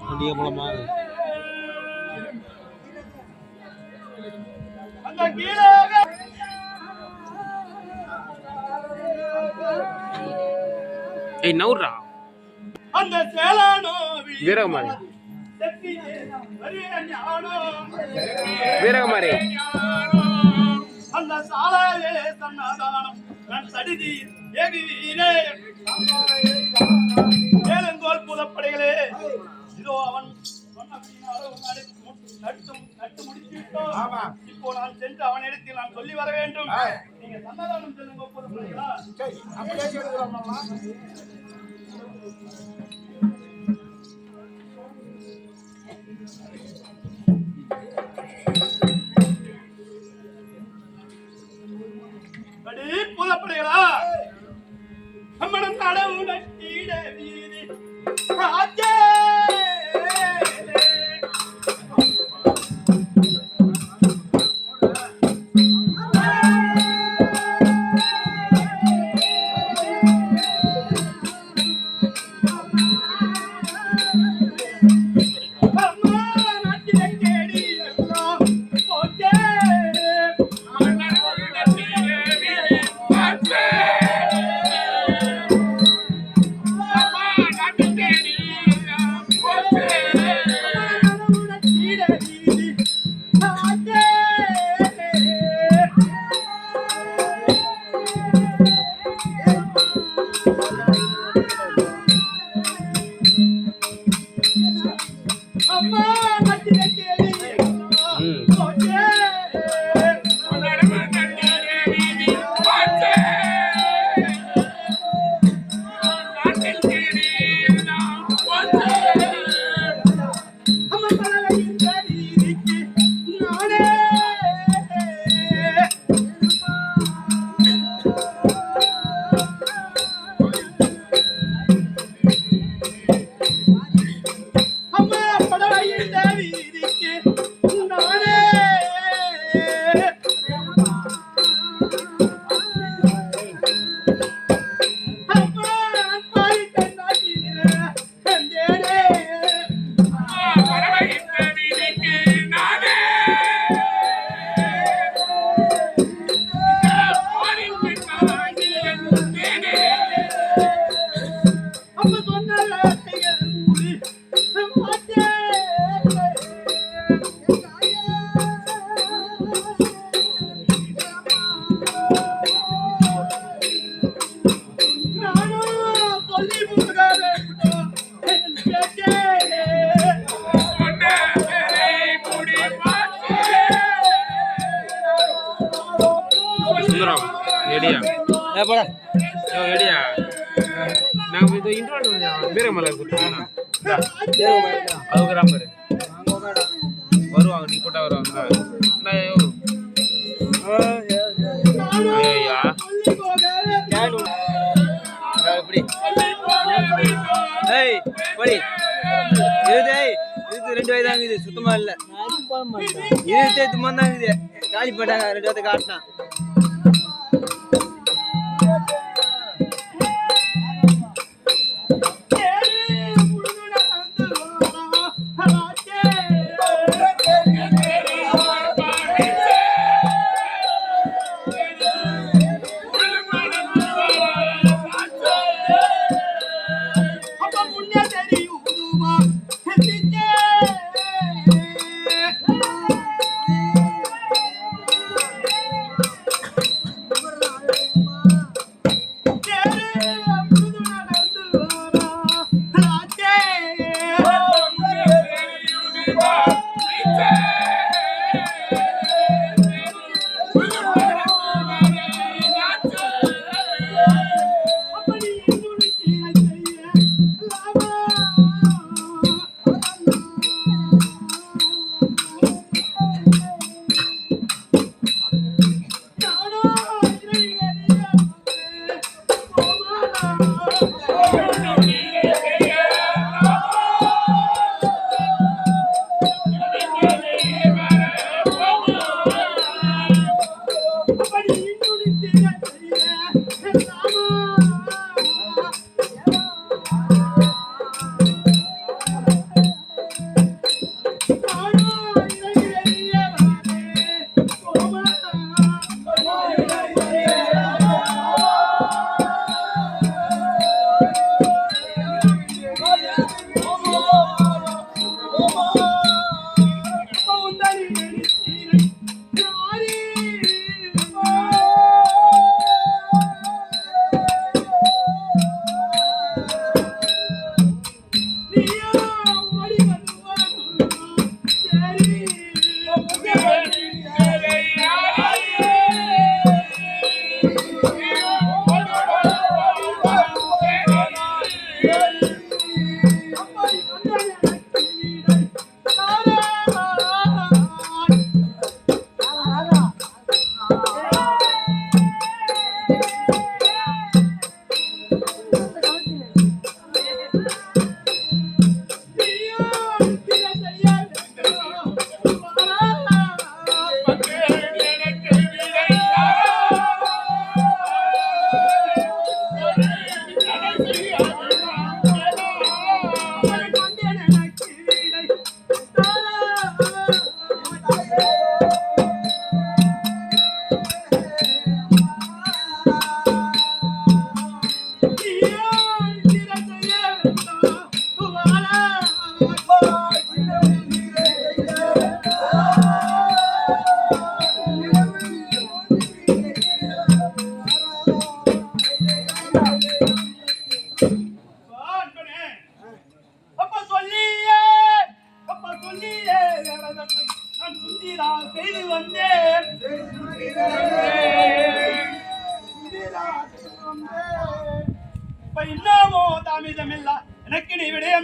வண்டியை போலமா அந்த ஏய் நவுறா அந்த சேலானோ வீரகுமாரி. வீரகுமாரி. அந்த சாலாவே சன்னாதானம். நான் சடிதி ஏகுவீரே ஏலங்கோல் புதப்படைகளே. இதோ அவன். இப்போ நான் சென்று அவனிடத்தில் நான் சொல்லி வர வேண்டும். நீங்க சன்னதானம் செல்லுங்க பாரு. வருவாங்க நீ கூட்ட வருவாங்க ஐயா. எப்படி ஏய் படி. இது இது ரெண்டு வயதாங்க சுத்தமா இல்ல. இருபத்தி சும்மா தாங்குது. காலி போட்டாங்க ரெண்டு வாரத்தை காட்டினான்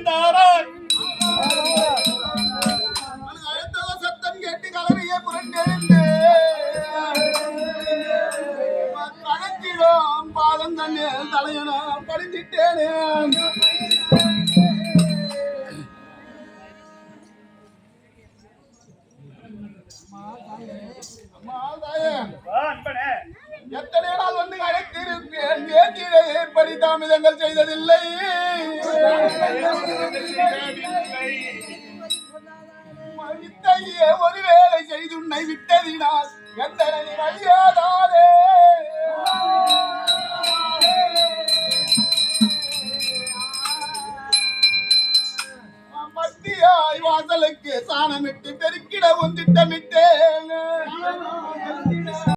நீ சத்தம் கேட்டு கலவையே புரண்டெழுந்து கணக்கிடும் பாதம் தண்ணே தலையன படிச்சிட்டேனே எத்தனை நாள் வந்து அழைத்திருப்பேன்? ஏற்றிலே படி தாமதங்கள் செய்ததில்லை. இத்தகைய ஒரு வேலை செய்து உன்னை விட்டதினால் எத்தனை அறியாதாரே மத்தியாய் வாசலுக்கு சாணமிட்டு பெருக்கிட திட்டமிட்டேன்.